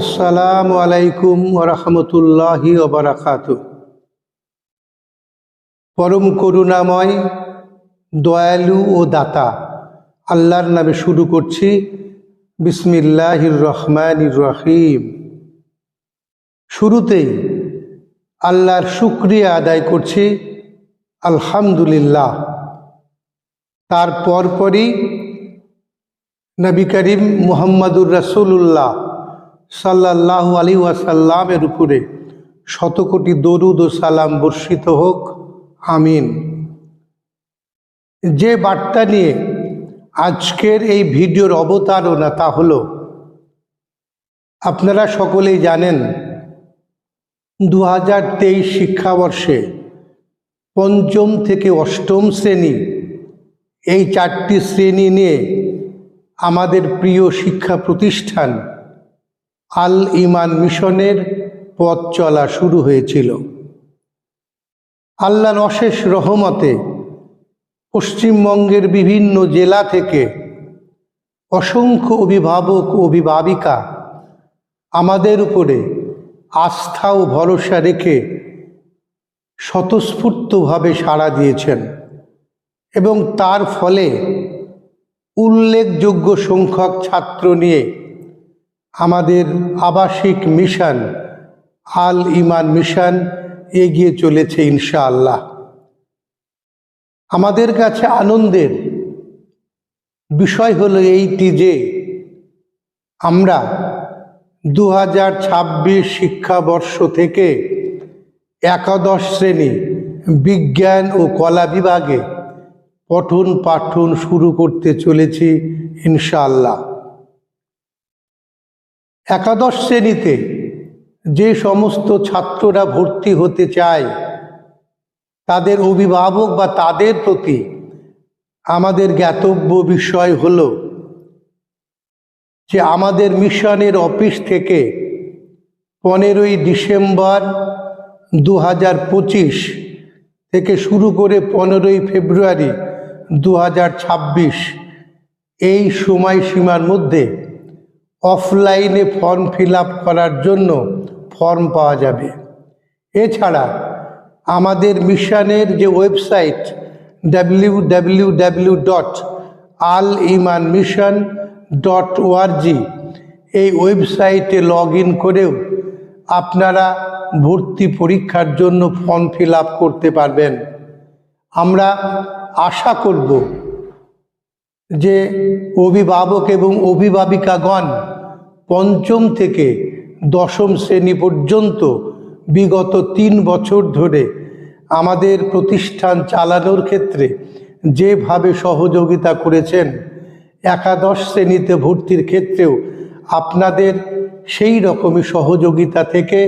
আসসালামু আলাইকুম ওরহমতুল্লাহি ওবরাকাত পরম করুণাময়, দয়ালু ও দাতা, আল্লাহর নামে শুরু করছি বিসমিল্লাহির রহমানির রহিম। শুরুতেই আল্লাহর শুক্রিয়া আদায় করছি, আলহামদুলিল্লাহ। তার পরপরই নবী করিম মুহাম্মাদুর রসুল্লাহ সাল্লাহ আলী ওয়াসাল্লামের উপরে শতকোটি দরুদ ও সালাম বর্ষিত হোক, আমিন। যে বার্তা নিয়ে আজকের এই ভিডিওর অবতারণা তা হল, আপনারা সকলেই জানেন দু হাজার তেইশ শিক্ষাবর্ষে পঞ্চম থেকে অষ্টম শ্রেণি এই চারটি শ্রেণি নিয়ে আমাদের প্রিয় শিক্ষা প্রতিষ্ঠান আল ইমান মিশনের পথ চলা শুরু হয়েছিল। আল্লাহর অশেষ রহমতে পশ্চিমবঙ্গের বিভিন্ন জেলা থেকে অসংখ্য অভিভাবক অভিভাবিকা আমাদের উপরে আস্থা ও ভরসা রেখে স্বতঃস্ফূর্তভাবে সাড়া দিয়েছেন এবং তার ফলে উল্লেখযোগ্য সংখ্যক ছাত্র নিয়ে আমাদের আবাসিক মিশন, আল ইমান মিশন এগিয়ে চলেছে ইনশাআল্লাহ। আমাদের কাছে আনন্দের বিষয় হলো এইটি যে, আমরা দু হাজার ছাব্বিশ শিক্ষাবর্ষ থেকে একাদশ শ্রেণি বিজ্ঞান ও কলা বিভাগে পঠন পাঠন শুরু করতে চলেছি ইনশাআল্লাহ। একাদশ শ্রেণীতে যে সমস্ত ছাত্ররা ভর্তি হতে চায়, তাদের অভিভাবক বা তাদের প্রতি আমাদের জ্ঞাতব্য বিষয় হল যে আমাদের মিশনের অফিস থেকে পনেরোই ডিসেম্বর দু হাজার পঁচিশ থেকে শুরু করে পনেরোই ফেব্রুয়ারি দু হাজার ছাব্বিশ এই সময়সীমার মধ্যে অফলাইনে ফর্ম ফিল করার জন্য ফর্ম পাওয়া যাবে। এছাড়া আমাদের মিশনের যে website W W W dot Al Iman mission dot O R G এই ওয়েবসাইটে লগ ইন করেও আপনারা ভর্তি পরীক্ষার জন্য ফর্ম ফিল করতে পারবেন। আমরা আশা করব যে অভিভাবক এবং অভিভাবিকাগণ পঞ্চম থেকে দশম শ্রেণি পর্যন্ত বিগত তিন বছর ধরে আমাদের প্রতিষ্ঠান চালানোর ক্ষেত্রে যেভাবে সহযোগিতা করেছেন, একাদশ শ্রেণীতে ভর্তির ক্ষেত্রেও আপনাদের সেই রকমই সহযোগিতা থেকে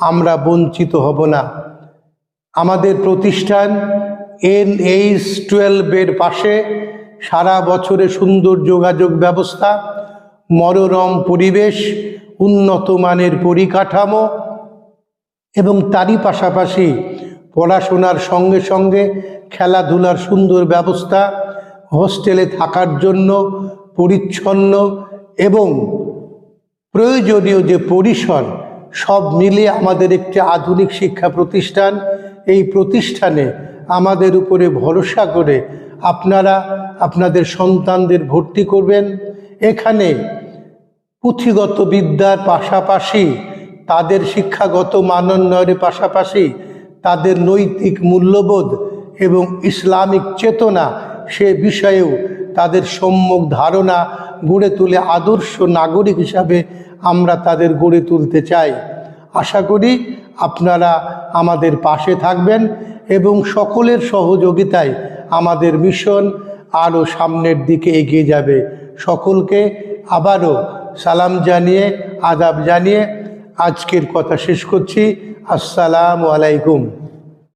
আমরা বঞ্চিত হব না। আমাদের প্রতিষ্ঠান এন এইচ টুয়েলভের পাশে সারা বছরে সুন্দর যোগাযোগ ব্যবস্থা, মনোরম পরিবেশ, উন্নত মানের পরিকাঠামো এবং তারই পাশাপাশি পড়াশোনার সঙ্গে সঙ্গে খেলাধুলার সুন্দর ব্যবস্থা, হোস্টেলে থাকার জন্য পরিচ্ছন্ন এবং প্রয়োজনীয় যে পরিসর, সব মিলিয়ে আমাদের একটি আধুনিক শিক্ষা প্রতিষ্ঠান। এই প্রতিষ্ঠানে আমাদের উপরে ভরসা করে আপনারা আপনাদের সন্তানদের ভর্তি করবেন। এখানে পুঁথিগত বিদ্যার পাশাপাশি তাদের শিক্ষাগত মানোন্নয়নের পাশাপাশি তাদের নৈতিক মূল্যবোধ এবং ইসলামিক চেতনা সে বিষয়েও তাদের সম্যক ধারণা গড়ে তুলে আদর্শ নাগরিক হিসাবে আমরা তাদের গড়ে তুলতে চাই। আশা করি আপনারা আমাদের পাশে থাকবেন এবং সকলের সহযোগিতায় আমাদের মিশন আরও সামনের দিকে এগিয়ে যাবে। সকলকে আবারও সালাম জানিয়ে, আদাব জানিয়ে আজকের কথা শেষ করছি। আসসালামু আলাইকুম।